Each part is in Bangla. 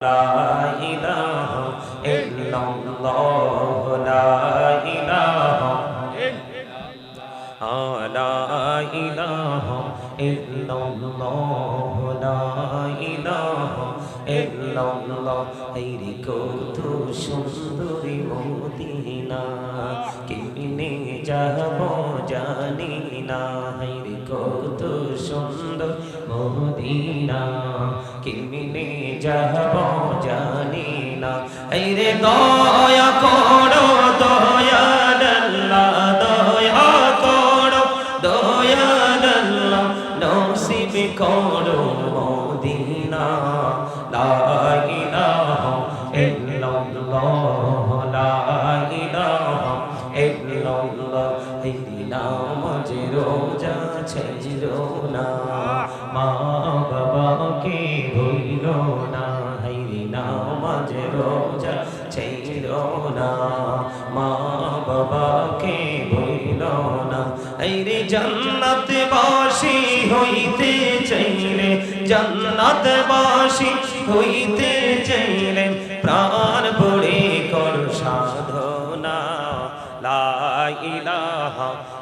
لا إله إلا الله لا إله لا إله إلا الله لا إله إلا الله হেরি কত সুন্দরী মদিনা কেমনে যাব জানি না হেরি কত সুন্দর মদিনা, কেমনে যাব জানি না। রে দয়া করো দয়াল্লাহ দয়া করো দয়াল্লাহ নসিব করো মদিনা। লা ইলাহা ইল্লাল্লাহ, লা ইলাহা ইল্লাল্লাহ ভুল না এই নামাজ রোজা ছেড়ো না। মা বাবাকে ভুল না এই রে জান্নাত বাসি হইতে চাইলে জান্নাত বাসি হইতে চাইলে, প্রাণ ভরে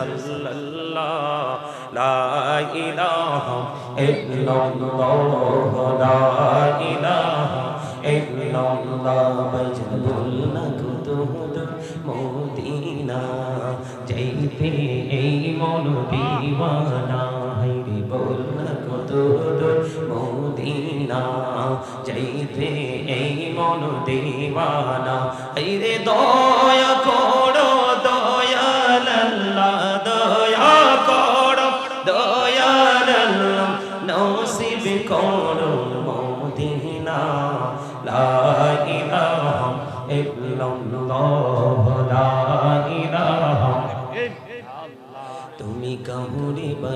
সাল্লাল্লাহ, লা ইলাহা ইল্লাল্লাহ, লা ইলাহা ইল্লাল্লাহ বজবুল নকুতুদ মদিনা যাইতে এই মন দিওয়ানা হাইরে বল নকুতুদ মদিনা যাইতে এই মন দিওয়ানা হাইরে দয়া করো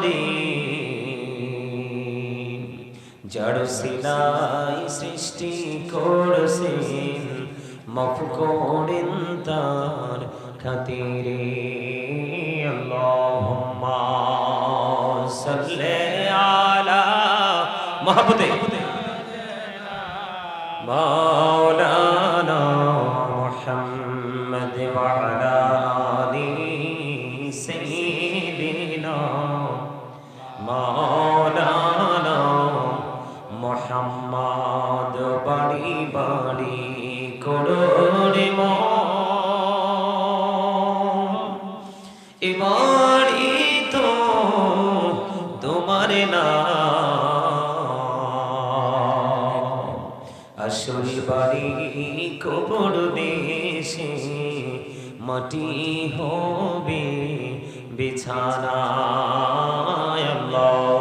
দরবারে জড় সিলাই সৃষ্টি করছেন মাফ করেন তার খাতিরে। আল্লাহুম্মা বাড়ি কবর দেশে মাটি হবে বিছানা আল্লাহুম্মা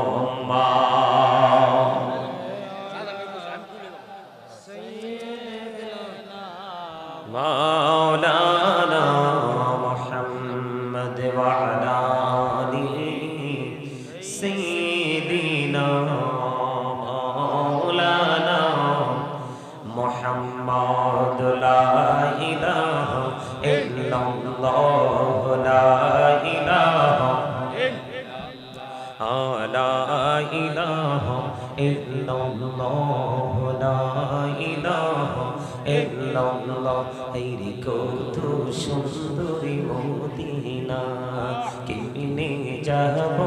কত সুন্দরী মদিনা। কেমনে যাব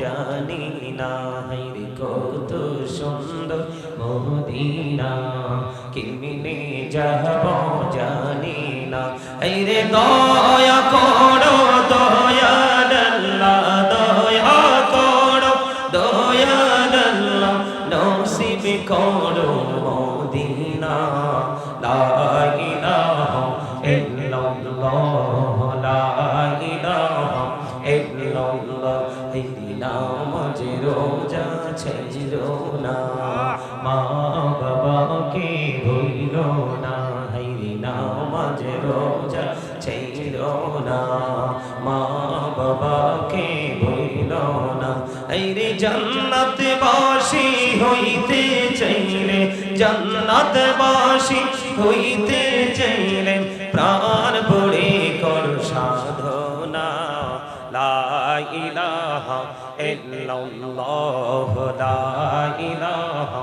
জানি না হেরি কত সুন্দর মদিনা। কেমনে যাব জানি না হেরে দয়া বাবাকে ভুলো না, এই রে জান্নাত বাসী হইতে চাইলে জান্নাত বাসী হইতে চাইলে প্রাণ পড়ে কর সাধনা। লা ইলাহা ইল্লাল্লাহ, লা ইলাহা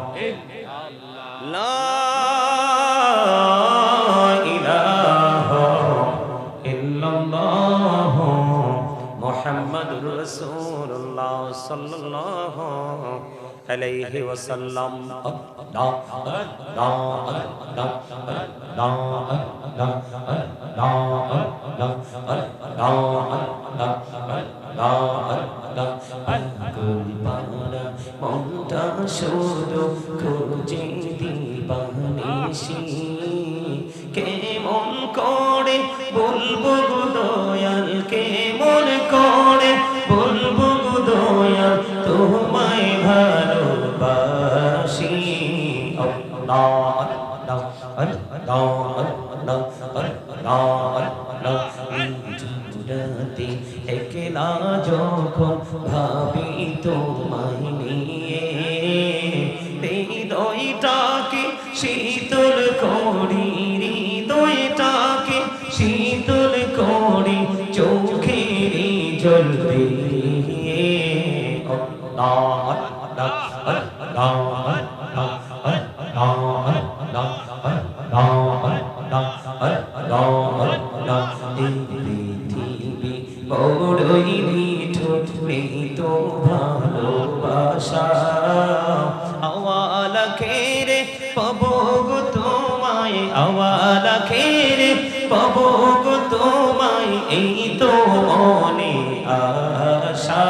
সাল্লাল্লাহু আলাইহি ওয়াসাল্লাম। মনটা শুধু খুঁজে দিবানিসি কেমন করে নেই তো ভালোবাসা আওয়ালা খেরে পাবো গো তোমায় আওয়ালা খেরে পাবো গো তোমায়, এই তো মনে আশা।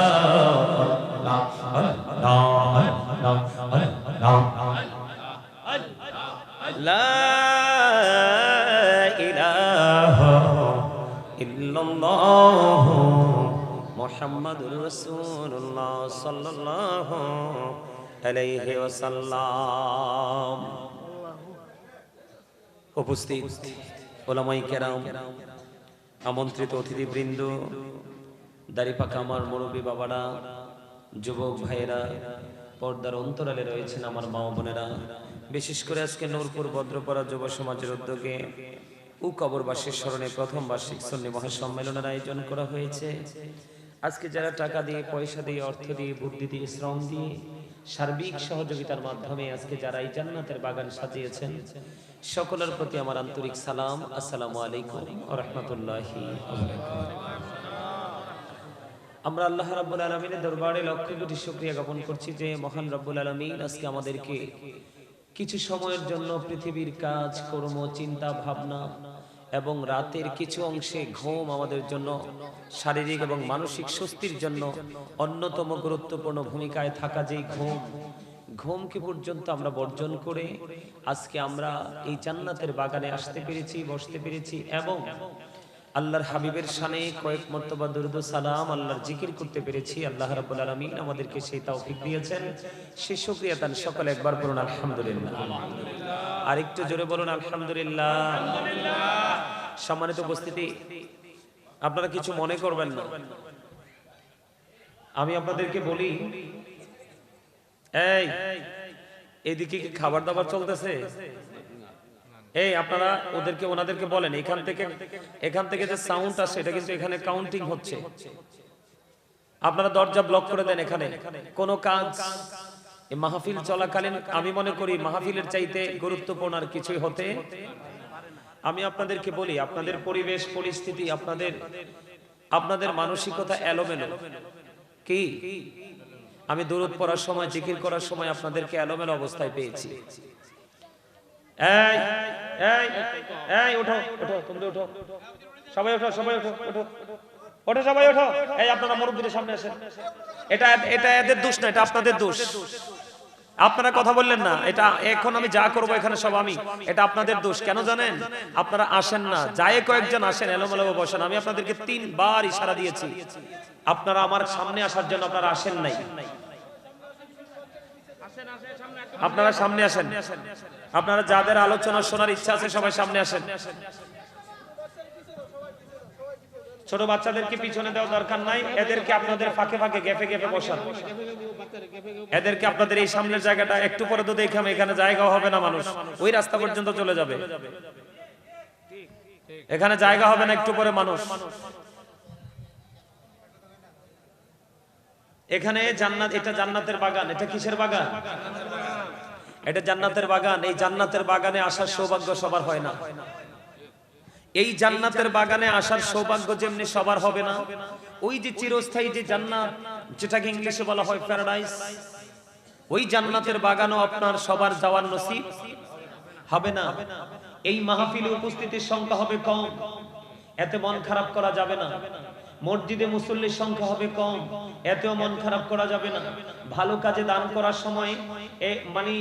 মুহাম্মাদুর রাসূলুল্লাহ সাল্লাল্লাহু আলাইহি উপস্থিত ওলামাই কেরাম, আমন্ত্রিত অতিথিবৃন্দ দাড়িপাকা আমার মুরব্বী বাবারা, যুবক ভাইয়েরা, পর্দার অন্তরালে রয়েছেন আমার মা বোনেরা। বিশেষ করে আজকে নূরপুর ভদ্রপাড়া যুব সমাজের উদ্যোগে উ কবরবাসীর স্মরণে প্রথম বার্ষিক সন্নি মহাসম্মেলনের আয়োজন করা হয়েছে। আজকে যারা টাকা দিয়ে, পয়সা দিয়ে, অর্থ দিয়ে, বুদ্ধি দিয়ে, শ্রম দিয়ে সার্বিক সহযোগিতার মাধ্যমে আজকে যারা এই জান্নাতের বাগান সাজিয়েছেন, সকলের প্রতি আমার আন্তরিক সালাম। আসসালামু আলাইকুম রাহমাতুল্লাহি আমরা আল্লাহ রাব্বুল আলামিনের দরবারে লক্ষ কোটি শুকরিয়া জ্ঞাপন করছি যে মহান রব্বুল আলামিন আজকে আমাদেরকে কিছু সময়ের জন্য পৃথিবীর কাজ, কর্ম, চিন্তা, ভাবনা এবং রাতের কিছু অংশে ঘুম আমাদের জন্য শারীরিক এবং মানসিক স্বস্তির জন্য অন্যতম গুরুত্বপূর্ণ ভূমিকায় থাকা যেই ঘুম, ঘুমকে পর্যন্ত আমরা বর্জন করে আজকে আমরা এই জান্নাতের বাগানে আসতে পেরেছি, বসতে পেরেছি এবং আল্লাহর হাবিবের শানে কয়েক মর্তবা দুরুদ সালাম আল্লাহর জিকির করতে পেরেছি। আল্লাহ রাব্বুল আলামিন আমাদেরকে সেই তৌফিক দিয়েছেন। সে শুকরিয়া তান সকলে একবার বলুন আলহামদুলিল্লাহ। আরেকটু জোরে বলুন, আলহামদুলিল্লাহ। সম্মানিত উপস্থিতি আপনারা কিছু মনে করবেন না। আমি আপনাদেরকে বলি এই এদিকে কি খাবার দাবার চলতেছে? এই আপনারা ওদেরকে ওনাদেরকে বলেন এখান থেকে এখান থেকে যে সাউন্ড আসে এটা কিন্তু এখানে কাউন্টিং হচ্ছে। আপনারা দরজা ব্লক করে দেন এখানে। কোন কাজ মাহফিল চলাকালীন আমি মনে করি মাহফিলের চাইতে গুরুত্বপূর্ণ আর কিছুই হতে আমি আপনাদেরকে বলি, আপনাদের পরিবেশ, পরিস্থিতি, আপনাদের আপনাদের মানসিকতা এলোমেলো। কি? আমি দূরত পড়ার সময়, জিকির করার সময় আপনাদেরকে এলোমেলো অবস্থায় পেয়েছি। এই আপনারা মুরব্বীদের সামনে আসেন। এটা এটা এদের দোষ না, এটা আপনাদের দোষ। আপনারা কথা বললেন না, এটা এখন আমি যা করব এখানে সব আমি। এটা আপনাদের দোষ, কেন জানেন? আপনারা আসেন না, যায় কয়েকজন আসেন এলোমেলো বসেন। আমি আপনাদেরকে তিনবার ইশারা দিয়েছি। আপনারা আমার সামনে আসার জন্য আপনারা আসেন নাই। আপনারা সামনে আসেন। আপনারা যাদের আলোচনা শোনার ইচ্ছা আছে সবাই সামনে আসেন। ছোট বাচ্চাদেরকে পিছনে দেওয়া দরকার নাই, এদেরকে আপনাদের ফাঁকে ফাঁকে গেফে গেফে বসান। এদেরকে আপনাদের এই সামনের জায়গাটা একটু পরে তো দেখে এখানে জায়গা হবে না মানুষ। ওই রাস্তা পর্যন্ত চলে যাবে। এখানে জায়গা হবে না, একটু পরে মানুষ। এখানে জান্নাত, এটা জান্নাতের বাগান, এটা কিসের বাগান? এটা জান্নাতের বাগান। এই জান্নাতের বাগানে আসার সৌভাগ্য সবার হয় না। এই জান্নাতের বাগানে আসার সৌভাগ্য যেমনি সবার হবে না, ওই যে চিরস্থায়ী যে জান্নাত, যেটাকে ইংলিশে বলা হয় প্যারাডাইস ওই জান্নাতের বাগানও আপনার সবার যাওয়ার নসিব হবে না। এই মাহফিলে উপস্থিতির সংখ্যা হবে কম, এতে মন খারাপ করা যাবে না। মসজিদে মুসল্লির সংখ্যা হবে কম, এতেও মন খারাপ করা যাবে না। ভালো কাজে দান করার সময় মানে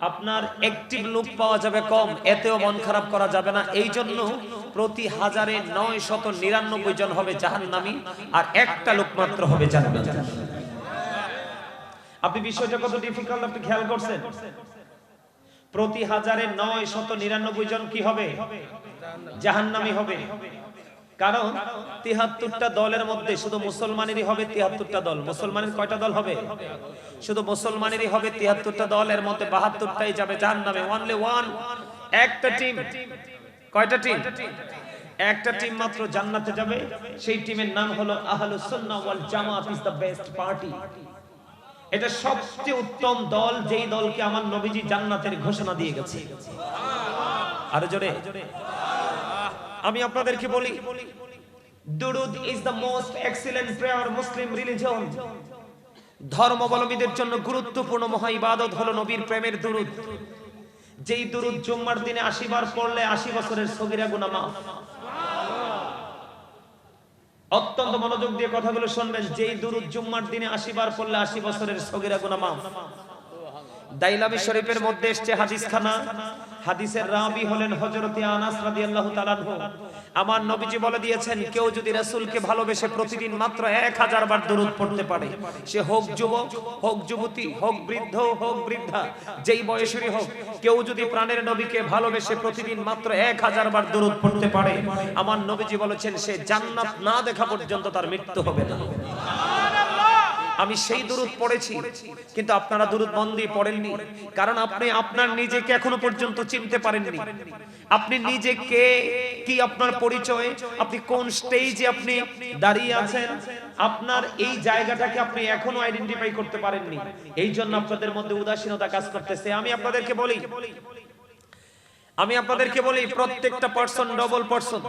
আপনার অ্যাক্টিভ লোক পাওয়া যাবে কম, এতেও মন খারাপ করা যাবে না। এই জন্য প্রতি হাজারে নয় শত নিরানব্বই জন হবে জাহান্নামী, আর একটা লোক মাত্র হবে জান্নাত। আপনি বিষয়টা কত ডিফিকাল্ট আপনি খেয়াল করছেন? প্রতি হাজারে নয় শত নিরানব্বই জন কি হবে? জাহান্নামি হবে। কারণ তিহাত্তরটা দলের মধ্যে শুধু মুসলমানেরই হবে তিহাত্তরটা দল। মুসলমানের কয়টা দল হবে? শুধু মুসলমানেরই হবে তিহাত্তরটা দল, এর মধ্যে বাহাত্তরটাই যাবে জাহান্নামে ওয়ানলি ওয়ান একটা টিম কয়টা টিম একটা টিম মাত্র জান্নাতে যাবে। সেই টিমের নাম হলো আহলুস সুন্নাহ ওয়াল জামাত ইজ দ্য বেস্ট পার্টি এটা সবচেয়ে উত্তম দল, যেই দলকে আমার নবীজি জান্নাতের ঘোষণা দিয়ে গেছে। আরও জোরে। আমি আপনাদেরকে বলি, দুরুদ is the most excellent prayer Muslim religion ধর্মাবলম্বীদের জন্য গুরুত্বপূর্ণ মহা ইবাদত হলো নবীর প্রেমের দুরুদ। যেই দুরুদ জুম্মার দিনে আশি বার পড়লে আশি বছরের সগিরা গুনাহ মাফ। অত্যন্ত মনোযোগ দিয়ে কথাগুলো শুনবেন, যেই দুরুদ জুম্মার দিনে আশি বার পড়লে আশি বছরের সগিরা গুনাহ মাফ। দাইলামি শরীফের মধ্যে এসছে হাদিস খানা হাদিসের রাবি হলেন হযরতে আনাস রাদিয়াল্লাহু তাআলা আমার নবীজি বলে দিয়েছেন, কেউ যদি রাসূলকে ভালোবেসে প্রতিদিন মাত্র 1000 বার দরুদ পড়তে পারে, সে হোক যুবক, হোক যুবতী, হোক বৃদ্ধ, হোক বৃদ্ধা, যেই বয়সেরই হোক, কেউ যদি প্রাণের নবীকে ভালোবেসে প্রতিদিন মাত্র 1000 বার দরুদ পড়তে পারে, আমার নবীজি বলেছেন, সে জান্নাত না দেখা পর্যন্ত তার মৃত্যু হবে না। আমি সেই দুরুদ পড়েছি, কিন্তু আপনারা দুরুদ মন দিয়ে পড়েননি, কারণ আপনি আপনার নিজেকে এখনও পর্যন্ত চিনতে পারেননি। আপনি নিজেকে কি আপনার পরিচয়? আপনি কোন স্টেজে আপনি দাঁড়িয়ে আছেন? আপনার এই জায়গাটাকে আপনি এখনও আইডেন্টিফাই করতে পারেননি। এই জন্য আপনাদের মধ্যে উদাসীনতা কাজ করতেছে। আমি আপনাদেরকে বলি, আমি আপনাদেরকে বলি, প্রত্যেকটা পার্সন ডবল পার্সন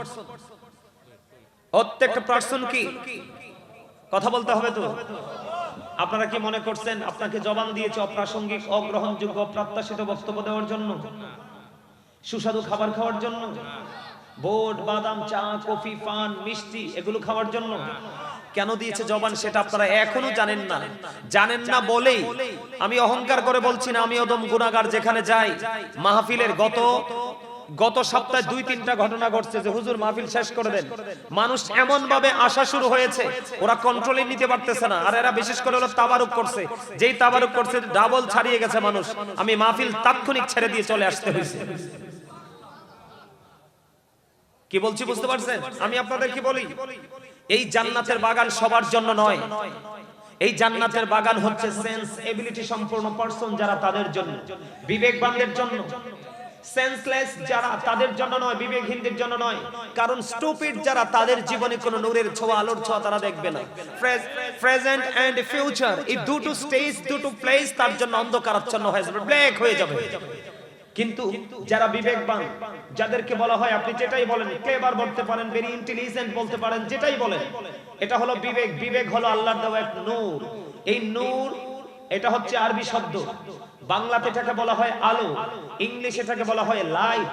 প্রত্যেকটা পার্সন কি? কথা বলতে হবে তো? আপনারা কি মনে করছেন আপনাকে জবান দিয়েছে অপ্রাসঙ্গিক, অগ্রহণযোগ্য, অপ্রত্যাশিত বক্তব্য দেওয়ার জন্য? সুস্বাদু খাবার খাওয়ার জন্য? বোট, বাদাম, চা, কফি, পান, মিষ্টি, এগুলো খাওয়ার জন্য? কেন দিয়েছে জবান সেটা আপনারা এখনও জানেন না। জানেন না বলেই আমি অহংকার করে বলছি না, আমি অদম গুণাগার যেখানে যাই, মাহফিলের গত গত সপ্তাহে দুই, তিনটা ঘটনা ঘটছে যে হুজুর মাহফিল শেষ করে দেন। মানুষ এমন ভাবে আসা শুরু হয়েছে, ওরা কন্ট্রোলে নিতে পারতেছে না। আর এরা বিশেষ করে হলো তাবারুক করছে। যেই তাবারুক করছে ডাবল ছাড়িয়ে গেছে মানুষ। আমি মাহফিল তাৎক্ষণিক ছেড়ে দিয়ে চলে আসতে হয়েছে। কি বলছি বুঝতে পারছেন? আমি আপনাদের কি বলি? এই জান্নাতের বাগান সবার জন্য নয়। এই জান্নাতের বাগান হচ্ছে সেন্স এবিলিটি সম্পূর্ণ পারসন যারা তাদের জন্য। বিবেকবানদের জন্য। সেন্সলেস যারা তাদের জন্য নয়, বিবেকহীনদের জন্য নয়। কারণ স্টুপিড যারা তাদের জীবনে কোনো নূরের ছোঁয়া, আলোর ছোঁয়া তারা দেখবে না। প্রেজেন্ট এন্ড ফিউচার এই দুটো স্টেজ দুটো প্লেস তার জন্য অন্ধকারাচ্ছন্ন হয়ে যাবে ব্ল্যাক হয়ে যাবে। কিন্তু যারা বিবেকবান, যাদেরকে বলা হয়, আপনি যেটাই বলেন ক্লেভার বলতে পারেন ভেরি ইন্টেলিজেন্ট বলতে পারেন, যেটাই বলেন, এটা হলো বিবেক। বিবেক হলো আল্লাহর দেওয়া এক নূর। এই নূর, এটা হচ্ছে আরবি শব্দ। বাংলাতে এটাকে বলা হয় আলো, ইংলিশে এটাকে বলা হয় লাইট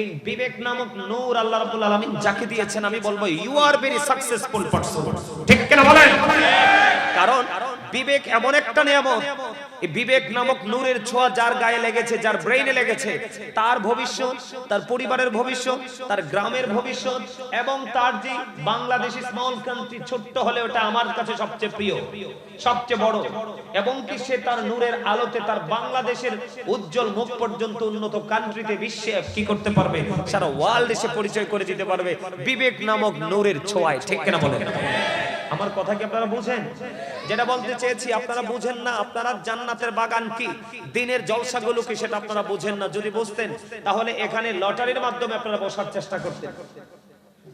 এই বিবেক নামক নূর আল্লাহ রাব্বুল আলামিন যাকে দিয়েছেন, আমি বলব you are very successful person ঠিক কিনা বলেন? কারণ বিবেক এমন একটা নিয়ামত বিবেক নামক নূরের ছোঁয়া যার গায়ে লেগেছে, যার ব্রেইনে লেগেছে, তার ভবিষ্যৎ, তার পরিবারের ভবিষ্যৎ, তার গ্রামের ভবিষ্যৎ এবং তার যে বাংলাদেশি স্মল কান্ট্রি ছোট্ট হলে ওটা আমার কাছে সবচেয়ে প্রিয়, সবচেয়ে বড়। এবং কি সে তার নূরের আলোতে তার বাংলাদেশের উজ্জ্বল মুখ পর্যন্ত উন্নত কান্ট্রিতে বিশ্বে কি করতে পারবে? সারা ওয়ার্ল্ড এসে পরিচয় করে দিতে পারবে। বিবেক নামক নূরের ছোঁয়ায়, ঠিক কিনা বলেন? আমার কথা কি আপনারা বুঝেন? যেটা বলতে চেয়েছি, আপনারা বুঝেন না, আপনারা জান্নাতের বাগান কি? দিনের জলসাগুলো কি সেটা আপনারা বুঝেন না? যদি বুঝতেন, তাহলে এখানে লটারির মাধ্যমে আপনারা বসার চেষ্টা করতেন।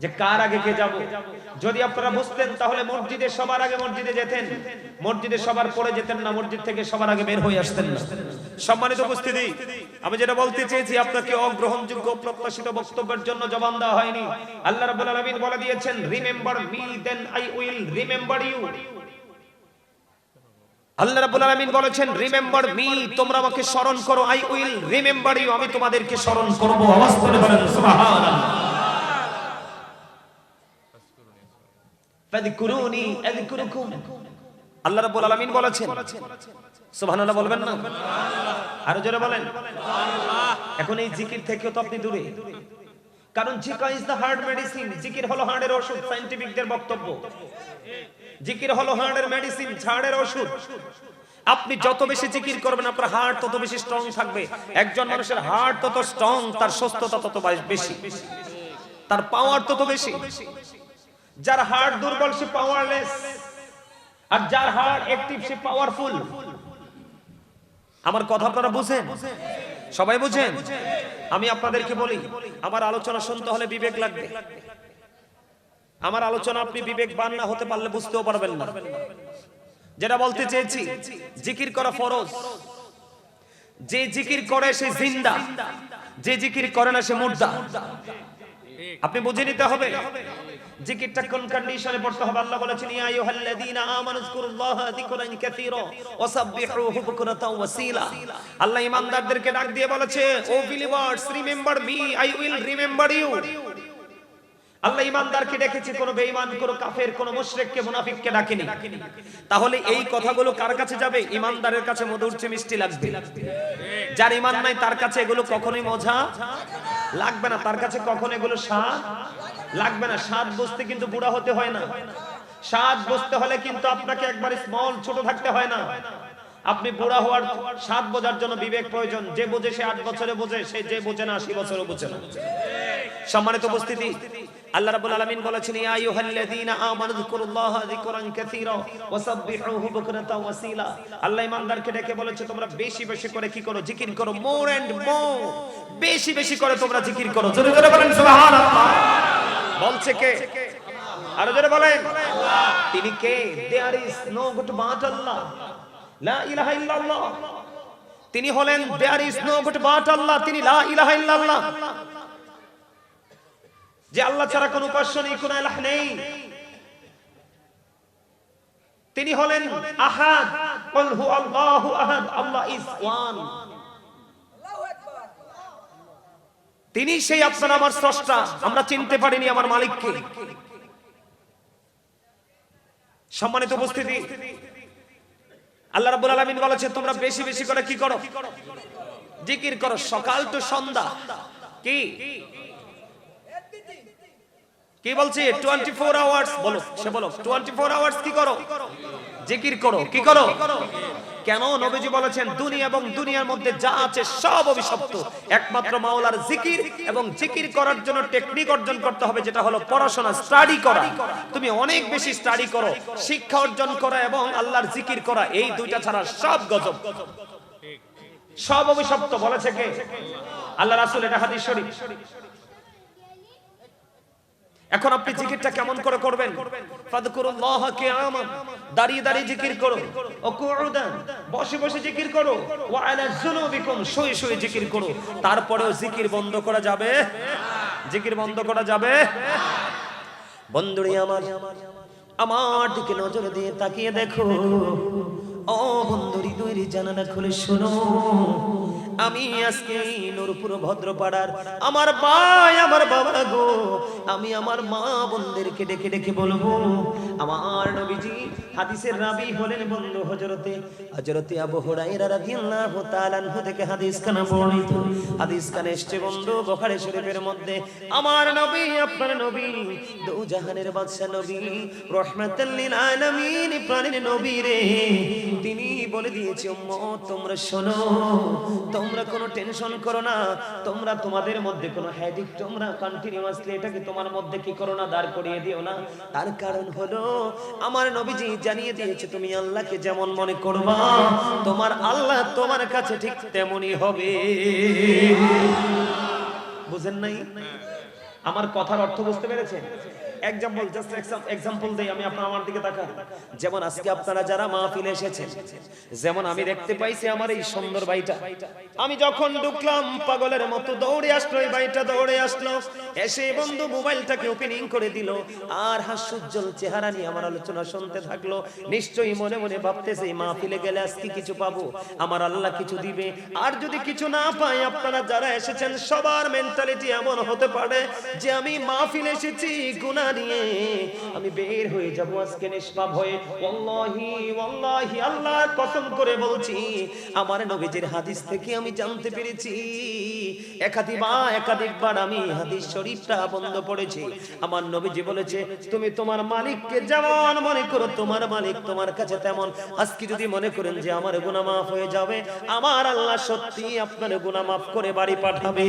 যে কার আগে কে যাব? যদি আপনারা বুঝতেন, তাহলে মসজিদে সবার আগে মসজিদে যেতেন। মসজিদে সবার পরে যেতেন না, মসজিদ থেকে সবার আগে বের হয়ে আসতেন না। সম্মানিত উপস্থিতি আমি যেটা বলতে চেয়েছি, আপনাকে অগ্রহণযোগ্য প্রত্যাশিত বক্তব্যের জন্য জবান দেওয়া হয়নি। আল্লাহ রাব্বুল আলামিন বলে দিয়েছেন remember me then I will remember you আল্লাহ রাব্বুল আলামিন বলেছেন রিমেম্বার মি তোমরা আমাকে স্মরণ করো আই উইল রিমেম্বার ইউ আমি তোমাদেরকে স্মরণ করব। আওয়াজ করে বলেন সুবহানাল্লাহ। ফাযকুরুনি আযকুরুকুম। আল্লাহ রাব্বুল আলামিন বলেছেন। সুবহানাল্লাহ বলবেন না? আরও জোরে বলেন। এখন এই জিকির থেকেও তো আপনি দূরে। কারণ জিকা ইজ দ্য হার্ট মেডিসিন জিকির হলো হার্টের ওষুধ সায়েন্টিফিকদের বক্তব্য। জিকির হলো হার্টের মেডিসিন ঝাড়ের ওষুধ। আপনি যত বেশি জিকির করবেন, আপনার হার্ট তত বেশি স্ট্রং থাকবে। একজন মানুষের হার্ট তত স্ট্রং তার সুস্থতা তত বেশি তার পাওয়ার তত বেশি। যার হার্ট দুর্বল, সে পাওয়ারলেস আর যার হার্ট অ্যাক্টিভ সে পাওয়ারফুল আমার কথা আপনারা বুঝেন? সবাই বুঝেন? আমি আপনাদেরকে বলি, আমার আলোচনা শুনতে হলে বিবেক লাগবে। আমার আলোচনা আপনি বিবেকবান না হতে পারলে বুঝতেও পারবেন না। যেটা বলতে চেয়েছি, জিকির করা ফরজ। যে জিকির করে সে জিন্দা, যে জিকির করে না সে মুর্দা। আপনি বুঝে নিতে হবে। জিকিরটা কোন কন্ডিশনে পড়তে হবে? আল্লাহ বলেছেন, ইয়া আইয়ুহাল্লাযীনা আমানু যকুরুল্লাহা যিকরান কাসীরা ওয়াসাব্বিহুহু বুকরাতাও ওয়াসীলা। আল্লাহ ঈমানদারদেরকে ডাক দিয়ে বলেছে, O believers, remember me, I will remember you. আল্লাহ ইমানদারকে ডেকেছে, কোন বেঈমান, কোন কাফের, কোন মুশরিককে, মুনাফিককে ডাকেনি। তাহলে এই কথাগুলো কার কাছে যাবে? ইমানদারের কাছে মধুর চেয়ে মিষ্টি লাগবে। যার ইমান নাই, তার কাছে এগুলো কখনোই মজা লাগবে না। তার কাছে কখনো এগুলো স্বাদ লাগবে না? স্বাদ বুঝতে কিন্তু বুড়া হতে হয় না। স্বাদ বুঝতে হলে কিন্তু আপনাকে একবার স্মল ছোট থাকতে হয় না। আপনি বুড়া হওয়ার স্বাদ বোঝার জন্য বিবেক প্রয়োজন। যে বোঝে সে আট বছরে বোঝে, সে যে বোঝে না, আশি বছরে বোঝে না। সম্মানিত উপস্থিতি আল্লাহ রাব্বুল আলামিন বলেছেন, ইয়া আইয়ুহাল্লাযীনা আমানু যিকুরুল্লাহা যিকরান কাসীরা ওয়াসাব্বিহুহু বুকরাতাও ওয়াসীলা। আল্লাহ ইমানদারকে ডেকে বলেছে, তোমরা বেশি বেশি করে কি করো? জিকির করো, মোর এন্ড মোর। বেশি বেশি করে তোমরা জিকির করো। জোরে জোরে বলেন, সুবহানাল্লাহ। বলছে কে? আরও জোরে বলেন। তিনি কে? There is no god but আল্লাহ লা ইলাহা ইল্লাল্লাহ। তিনি হলেন there is no god but আল্লাহ তিনি লা ইলাহা ইল্লাল্লাহ। যে আল্লাহ ছাড়া কোন উপাস্য নেই, কোন আল্লাহ নেই। তিনি হলেন আহাদ। কুল আল্লাহু আহাদ, আল্লাহ ইজ ওয়ান। তিনি সেই আপনার আমার স্রষ্টা, আমরা চিনতে পারিনি আমার মালিককে। সম্মানিত উপস্থিতি, আল্লাহ রাব্বুল আলামিন বলেছে, তোমরা বেশি বেশি করে কি করো? জিকির করো, সকাল তো সন্ধ্যা। কি? কি বলছে? 24 আওয়ার্স বলো, সে বলো 24 আওয়ার্স কি করো? জিকির করো, কি করো? কেন নবীজি বলেছেন, দুনিয়া এবং দুনিয়ার মধ্যে যা আছে সব অভিশপ্ত। একমাত্র মাওলার জিকির এবং জিকির করার জন্য টেকনিক অর্জন করতে হবে, যেটা হলো পড়াশোনা স্টাডি করা। তুমি অনেক বেশি স্টাডি করো, শিক্ষা অর্জন করা এবং আল্লাহর জিকির করা, এই দুইটা ছাড়া সব গজব। সব অভিশপ্ত, বলেছে কে? আল্লাহ রাসূল এটা হাদিস শরীফ। এখন আপনি জিকিরটা কেমন করে করবেন? ফাদকুরুল্লাহ কিয়ামান দাঁড়িয়ে দাঁড়িয়ে জিকির করো। ও বসে বসে জিকির করো। ওয়া আলা যুনুবিকুম, শুয়ে শুয়ে জিকির করো। তারপরেও জিকির বন্ধ করা যাবে? জিকির বন্ধ করা যাবে? বন্ধুরি আমার আমার দিকে নজর দিয়ে তাকিয়ে দেখো। ও বন্ধুরি, দুইরি জানালা খুলে শোনো। আমি আজকে নূরপুর ভদ্রপাড়ার আমার ভাই, আমার বাবা গো, আমি আমার মা বোনদেরকে ডেকে ডেকে বলব, আমার নবীজি হাদিসের রাবি হলেন বন্ধু হজরতে হজরতে আবু হুরায়রা রাদিয়াল্লাহু তাআলা আনহু থেকে হাদিস খানা বর্ণিত। হাদিস খানে এসছে বন্ধু বুখারী শরীফের মধ্যে, আমার নবী, আপনার নবী দু জাহানের বাদশা নবী, রহমাতাল লিল আলামিন, প্রাণের নবী রে, তিনি বলে দিয়েছে, উম্মত, তোমরা শোনো, তোমরা কোনো টেনশন করো না। তোমরা তোমাদের মধ্যে কোনো হ্যাডিক তোমরা কন্টিনিউয়াসলি এটাকে তোমার মধ্যে কি করো না, দাঁড় করিয়ে দিও না। তার কারণ হলো, আমার নবীজি জানিয়ে দিয়েছে, তুমি আল্লাহকে যেমন মনে করবা, তোমার আল্লাহ তোমার কাছে ঠিক তেমনই হবে। বুঝেন নাই? আমার কথার অর্থ বুঝতে পেরেছেন? এক্সাম্পল জাস্ট এক্সাম্পল দেই, আমি আপনার আমার দিকে তাকান যেমন আজকে আপনারা যারা মাহফিলে এসেছেন, যেমন আমি দেখতে পাইছি আমার এই সুন্দর বাড়িটা আমি যখন ঢুকলাম, পাগলের মতো দৌড়ে আসলো, এই বাড়িটা দৌড়ে আসলো। এসে বন্ধু মোবাইলটাকে ওপেনিং করে দিল, আর হাস্যোজ্জ্বল চেহারা নিয়ে আমার আলোচনা শুনতে থাকল। নিশ্চয়ই মনে মনে ভাবতেছে, এই মাহফিলে গেলে আজকে কিছু পাবো, আমার আল্লাহ কিছু দিবে। আর যদি কিছু না পাই, আপনারা যারা এসেছেন, সবার মেন্টালিটি এমন হতে পারে যে আমি মাহফিলে এসেছি, গুনাহ নিয়ে আমি বের হয়ে যাব আজকে নিষ্পাপ হয়ে। ওয়াল্লাহি ওয়াল্লাহি আল্লাহর কসম করে বলছি, আমার নবীজির হাদিস থেকে আমি জানতে পেরেছি। একাধিকবার একাধিকবার আমি হাদিস শরীফটা বন্ধ পড়েছি। আমার নবীজি বলেছে, তুমি তোমার মালিককে যেমন মনে করো, তোমার মালিক তোমার কাছে তেমন। আজকে যদি মনে করেন যে আমার গুনাহ মাফ হয়ে যাবে, আমার আল্লাহ সত্যি আপনার গুনাহ মাফ করে বাড়ি পাঠাবে।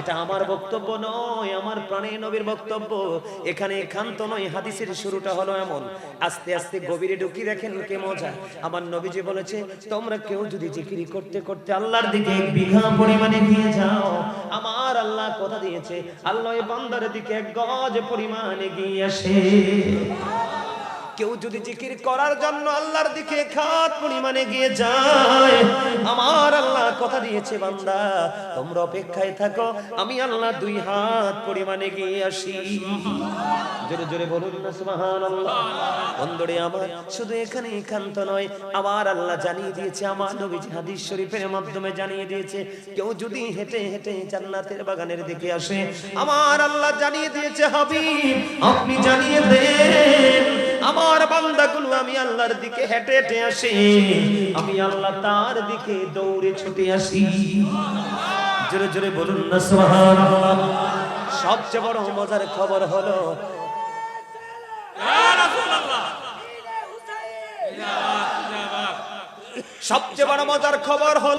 এটা আমার বক্তব্য নয়, আমার প্রাণের নবীর বক্তব্য। এখানে একান্ত নয় হাদিসের শুরুটা হলো এমন, আস্তে আস্তে গভীরে ঢুকি দেখেন কে মজা। আমার নবীজি বলেছে, তোমরা কেউ যদি জিকিরি করতে করতে আল্লাহর দিকে এক বিঘা পরিমাণে দিয়ে যাও, আমার আল্লাহ কথা দিয়েছে, আল্লাহ বান্দার দিকে এক গজ পরিমাণে গিয়ে আসে। কেউ যদি জিকির করার জন্য আল্লাহর দিকে খাত পরিমাণে গিয়ে যায়, আমার আল্লাহ কথা দিয়েছে, বান্দা, তোমরা অপেক্ষায় থাকো, আমি আল্লাহ দুই হাত পরিমাণে গিয়ে আসি। জোরে জোরে বলুন না, সুবহানাল্লাহ। বন্ধুরে আমার শুধু এখানে একান্ত নয়, আমার আল্লাহ জানিয়ে দিয়েছে, আমার নবীজি হাদিস শরীফের মাধ্যমে জানিয়ে দিয়েছে, কেউ যদি হেঁটে হেঁটে জান্নাতের বাগানের দিকে আসে, আমার আল্লাহ জানিয়ে দিয়েছে, হাবিব, আপনি জানিয়ে দেন আমার বান্দাগুলো, আমি আল্লাহর দিকে হেঁটে হেঁটে আসি। আমি আল্লাহ তার দিকে দৌড়ে ছুটে আসি। জোরে জোরে বলুন না, সুবহানাল্লাহ। সবচেয়ে বড় মজার খবর হলো, সবচেয়ে বড় মজার খবর হলো